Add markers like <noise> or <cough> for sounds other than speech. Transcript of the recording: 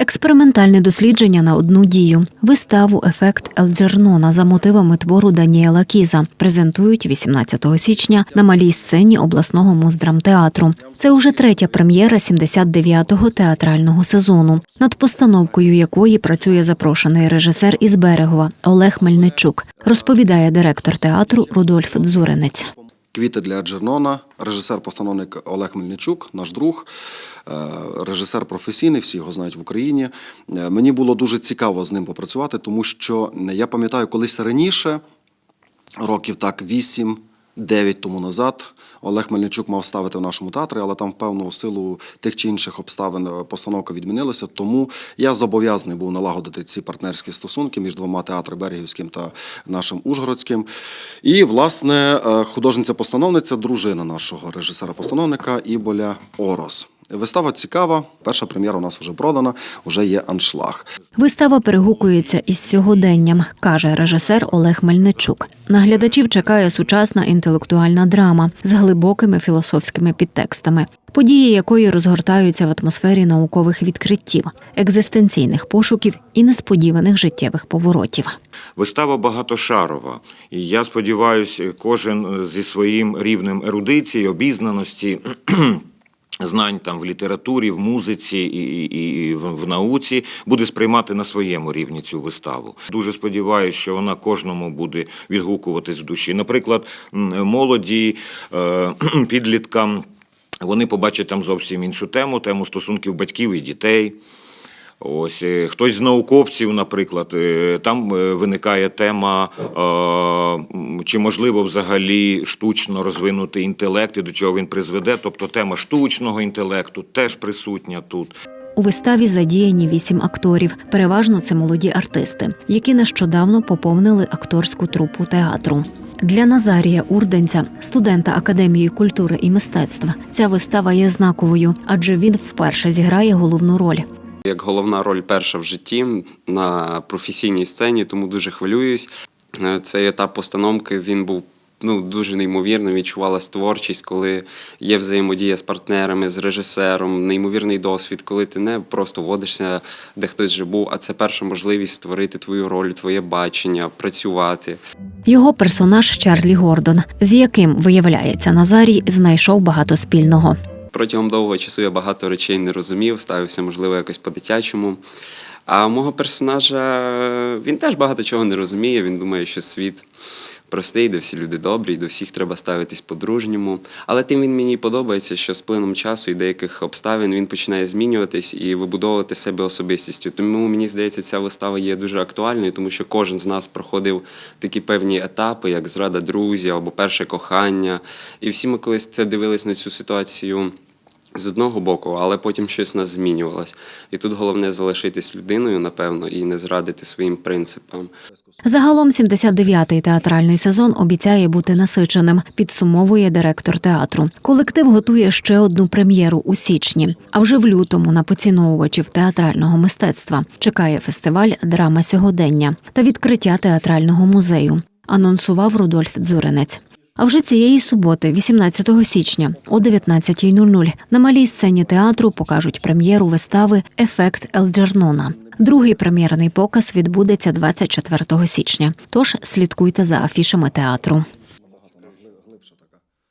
Експериментальне дослідження на одну дію. Виставу Ефект Елджернона за мотивами твору Даніела Кіза презентують 18 січня на малій сцені обласного муздрамтеатру. Це уже третя прем'єра 79-го театрального сезону, над постановкою якої працює запрошений режисер із Берегова Олег Мельничук, розповідає директор театру Рудольф Дзуринець. Квіти для Джернона, режисер-постановник Олег Мельничук, наш друг, е, режисер професійний, всі його знають в Україні. Е, Мені було дуже цікаво з ним попрацювати, тому що я пам'ятаю, колись раніше, років так 8-9 тому назад, Олег Мельничук мав ставити в нашому театрі, але там, певно, у силу тих чи інших обставин е, постановка відмінилася. Тому я зобов'язаний був налагодити ці партнерські стосунки між двома театрами Берегівським та нашим Ужгородським. І, власне, е, художниця-постановниця, дружина нашого режисера-постановника Іболя Орос. Вистава цікава. Перша прем'єра у нас вже продана, вже є аншлаг. Вистава перегукується із сьогоденням, каже режисер Олег Мельничук. На глядачів чекає сучасна інтелектуальна драма з глибокими філософськими підтекстами, події якої розгортаються в атмосфері наукових відкриттів, екзистенційних пошуків і несподіваних життєвих поворотів. Вистава багатошарова, і я сподіваюся, кожен зі своїм рівнем ерудиції, обізнаності. <clears throat> Знань там в літературі, в музиці і, і, і в, науці буде сприймати на своєму рівні цю виставу. Дуже сподіваюся, що вона кожному буде відгукуватись в душі. Наприклад, молоді, е, <clears throat> підліткам вони побачать там зовсім іншу тему, тему стосунків батьків і дітей. Ось е, хтось з науковців, наприклад, е, там е, виникає тема, чи можливо взагалі штучно розвинути інтелект і до чого він призведе. Тобто тема штучного інтелекту теж присутня тут. У виставі задіяні вісім акторів. Переважно це молоді артисти, які нещодавно поповнили акторську трупу театру. Для Назарія Урденця, студента Академії культури і мистецтва, ця вистава є знаковою, адже він вперше зіграє головну роль. як головна роль перша в житті на професійній сцені, тому дуже хвилююсь. Е, Цей етап постановки він був ну, дуже неймовірним. Відчувалась творчість, коли є взаємодія з партнерами, з режисером, неймовірний досвід, коли ти не просто водишся, де хтось вже був, а це перша можливість створити твою роль, твоє бачення, працювати. Його персонаж Чарлі Гордон, з яким виявляється Назарій, знайшов багато спільного. Протягом довгого часу я багато речей не розумів, ставився, можливо, якось по-дитячому. А мого персонажа він теж багато чого не розуміє. Він думає, що світ простий, де всі люди добрі, і до всіх треба ставитись по-дружньому. Але тим він мені подобається, що з плином часу і деяких обставин він починає змінюватись і вибудовувати себе особистістю. Тому мені здається, ця вистава є дуже актуальною, тому що кожен з нас проходив такі певні етапи, як зрада друзів або перше кохання. І всі ми колись це дивились на цю ситуацію. З одного боку, але потім щось в нас змінювалось. І тут головне залишитись людиною, напевно, і не зрадити своїм принципам. Загалом 79-й театральний сезон обіцяє бути насиченим, підсумовує директор театру. Колектив готує ще одну прем'єру у січні. А вже в лютому на поціновувачів театрального мистецтва чекає фестиваль Драма сьогодення та відкриття театрального музею. Анонсував Рудольф Дзуринець. А вже цієї суботи, 18 січня, о 19.00 на малій сцені театру покажуть прем'єру вистави Ефект Елджернона. Другий прем'єрний показ відбудеться 24 січня. Тож слідкуйте за афішами театру.